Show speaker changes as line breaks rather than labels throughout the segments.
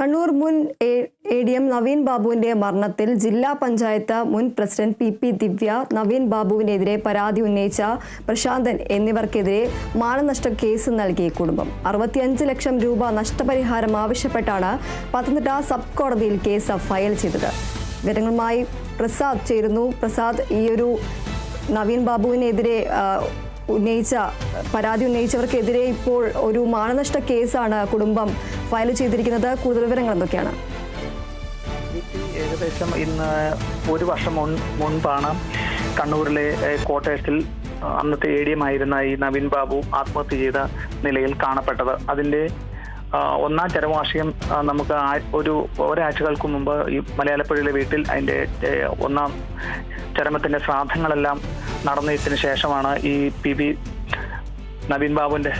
കണ്ണൂർ മുൻ A D M Naveen ബാബുവിന്റെ മരണത്തിൽ ജില്ലാ പഞ്ചായത്ത് മുൻ president P P Divya Naveen ബാബുവിനെതിരെ പരാതി ഉന്നയിച്ച പ്രശാന്തൻ എന്നിവർക്കെതിരെ മാനനഷ്ട കേസ് നൽകി കുടുംബം. അറുപത്തിയഞ്ച് ലക്ഷം രൂപ നഷ്ടപരിഹാരം ആവശ്യപ്പെട്ടാണ് പത്തനംതിട്ട സബ് കോടതിയിൽ കേസ് ഫയൽ ചെയ്തത്. വിവരങ്ങളുമായി പ്രസാദ് ചേരുന്നു. പ്രസാദ് ഈയൊരു നവീൻ ബാബുവിനെതിരെ ഉന്നയിച്ച പരാതി ഉന്നയിച്ചവർക്കെതിരെ ഇപ്പോൾ ഒരു മാനനഷ്ട കേസാണ് കുടുംബം ഫയൽ ചെയ്തിരിക്കുന്നത്. കൂടുതൽ വിവരങ്ങൾ എന്തൊക്കെയാണ്?
ഏകദേശം ഇന്ന് ഒരു വർഷം മുൻ മുൻപാണ് കണ്ണൂരിലെ കോട്ടയത്തിൽ അന്നത്തെ എ ഡി എം ആയിരുന്ന ഈ നവീൻ ബാബു ആത്മഹത്യ ചെയ്ത നിലയിൽ കാണപ്പെട്ടത്. അതിന്റെ ഒന്നാം ചരമവാർഷികം നമുക്ക് ഒരു ഒരാഴ്ചകൾക്ക് മുമ്പ് ഈ മലയാളപ്പുഴയിലെ വീട്ടിൽ അതിന്റെ ഒന്നാം ചരമത്തിന്റെ ശ്രാദ്ധങ്ങളെല്ലാം നടന്നതിന് ശേഷമാണ് ഈ പി ബി നവീൻ ബാബുവിന്റെ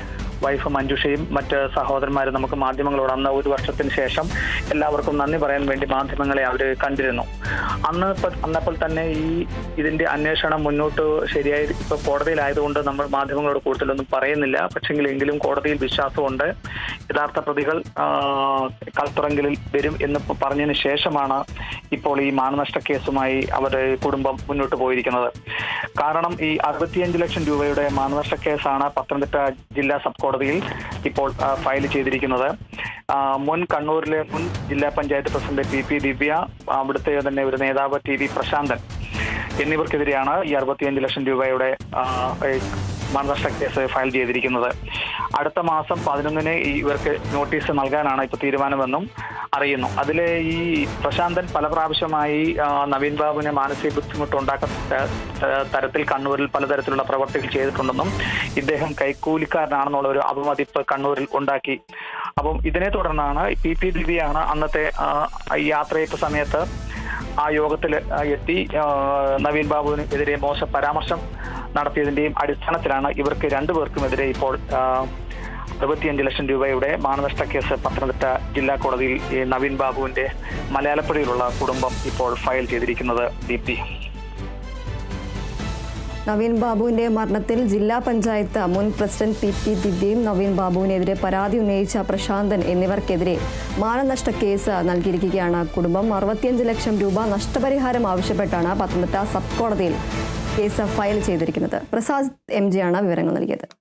വൈഫ് മഞ്ജുഷയും മറ്റ് സഹോദരന്മാരും നമുക്ക് മാധ്യമങ്ങളോട് അന്ന് ഒരു വർഷത്തിന് ശേഷം എല്ലാവർക്കും നന്ദി പറയാൻ വേണ്ടി മാധ്യമങ്ങളെ അവർ കണ്ടിരുന്നു. അന്ന് അന്നപ്പോൾ തന്നെ ഈ ഇതിന്റെ അന്വേഷണം മുന്നോട്ട് ശരിയായി ഇപ്പൊ കോടതിയിലായതുകൊണ്ട് നമ്മൾ മാധ്യമങ്ങളോട് കൂടുതലൊന്നും പറയുന്നില്ല. പക്ഷെങ്കിൽ എങ്കിലും കോടതിയിൽ വിശ്വാസമുണ്ട്. യഥാർത്ഥ പ്രതികൾ കൽത്തുറങ്കിലിൽ വരും എന്ന് പറഞ്ഞതിന് ശേഷമാണ് ഇപ്പോൾ ഈ മാനനഷ്ട കേസുമായി അവരുടെ കുടുംബം മുന്നോട്ട് പോയിരിക്കുന്നത്. കാരണം ഈ അറുപത്തിയഞ്ച് ലക്ഷം രൂപയുടെ മാനനഷ്ട കേസാണ് പത്തനംതിട്ട ജില്ലാ സബ് കോടതിയിൽ ഇപ്പോൾ ഫയൽ ചെയ്തിരിക്കുന്നത്. മുൻ കണ്ണൂരിലെ മുൻ ജില്ലാ panchayat president P P Divya അവിടുത്തെ തന്നെ ഒരു നേതാവ് ടി വി പ്രശാന്തൻ എന്നിവർക്കെതിരെയാണ് ഈ അറുപത്തിയഞ്ച് ലക്ഷം രൂപയുടെ മാനനഷ്ട കേസ് ഫയൽ ചെയ്തിരിക്കുന്നത്. അടുത്ത മാസം പതിനൊന്നിന് ഇവർക്ക് നോട്ടീസ് നൽകാനാണ് ഇപ്പോൾ തീരുമാനമെന്നും അറിയുന്നു. അതിൽ ഈ പ്രശാന്തൻ പല പ്രാവശ്യമായി നവീൻ ബാബുവിനെ മാനസിക ബുദ്ധിമുട്ടുണ്ടാക്കുന്ന തരത്തിൽ കണ്ണൂരിൽ പലതരത്തിലുള്ള പ്രവർത്തികൾ ചെയ്തിട്ടുണ്ടെന്നും ഇദ്ദേഹം കൈക്കൂലിക്കാരനാണെന്നുള്ള ഒരു അപമതിപ്പ് കണ്ണൂരിൽ ഉണ്ടാക്കി. അപ്പം ഇതിനെ തുടർന്നാണ് പി പി ദിവ്യയാണ് അന്നത്തെ യാത്രയപ്പ് സമയത്ത് ആ യോഗത്തിൽ എത്തി നവീൻ ബാബുവിന് എതിരെ മോശ പരാമർശം നടത്തിയതിന്റെയും അടിസ്ഥാനത്തിലാണ് ഇവർക്ക് രണ്ടുപേർക്കുമെതിരെ ഇപ്പോൾ അറുപത്തിയഞ്ച് ലക്ഷം രൂപയുടെ മാനനഷ്ട കേസ് പത്തനംതിട്ട ജില്ലാ കോടതിയിൽ നവീൻ ബാബുവിന്റെ മലയാളപ്പുഴയിലുള്ള കുടുംബം ഇപ്പോൾ ഫയൽ ചെയ്തിരിക്കുന്നത് ദീപ്തി.
നവീൻ ബാബുവിന്റെ മരണത്തിൽ ജില്ലാ പഞ്ചായത്ത് മുൻ പ്രസിഡന്റ് പി പി ദിവ്യയും നവീൻ ബാബുവിനെതിരെ പരാതി ഉന്നയിച്ച പ്രശാന്തൻ എന്നിവർക്കെതിരെ മാനനഷ്ട കേസ് നൽകിയിരിക്കുകയാണ്. കുടുംബം അറുപത്തിയഞ്ച് ലക്ഷം രൂപ നഷ്ടപരിഹാരം ആവശ്യപ്പെട്ടാണ് പത്തനംതിട്ട സബ് കോടതിയിൽ കേസ് ഫയൽ ചെയ്തിരിക്കുന്നത്. പ്രസാദ് എം ജിയാണ് വിവരങ്ങൾ നൽകിയത്.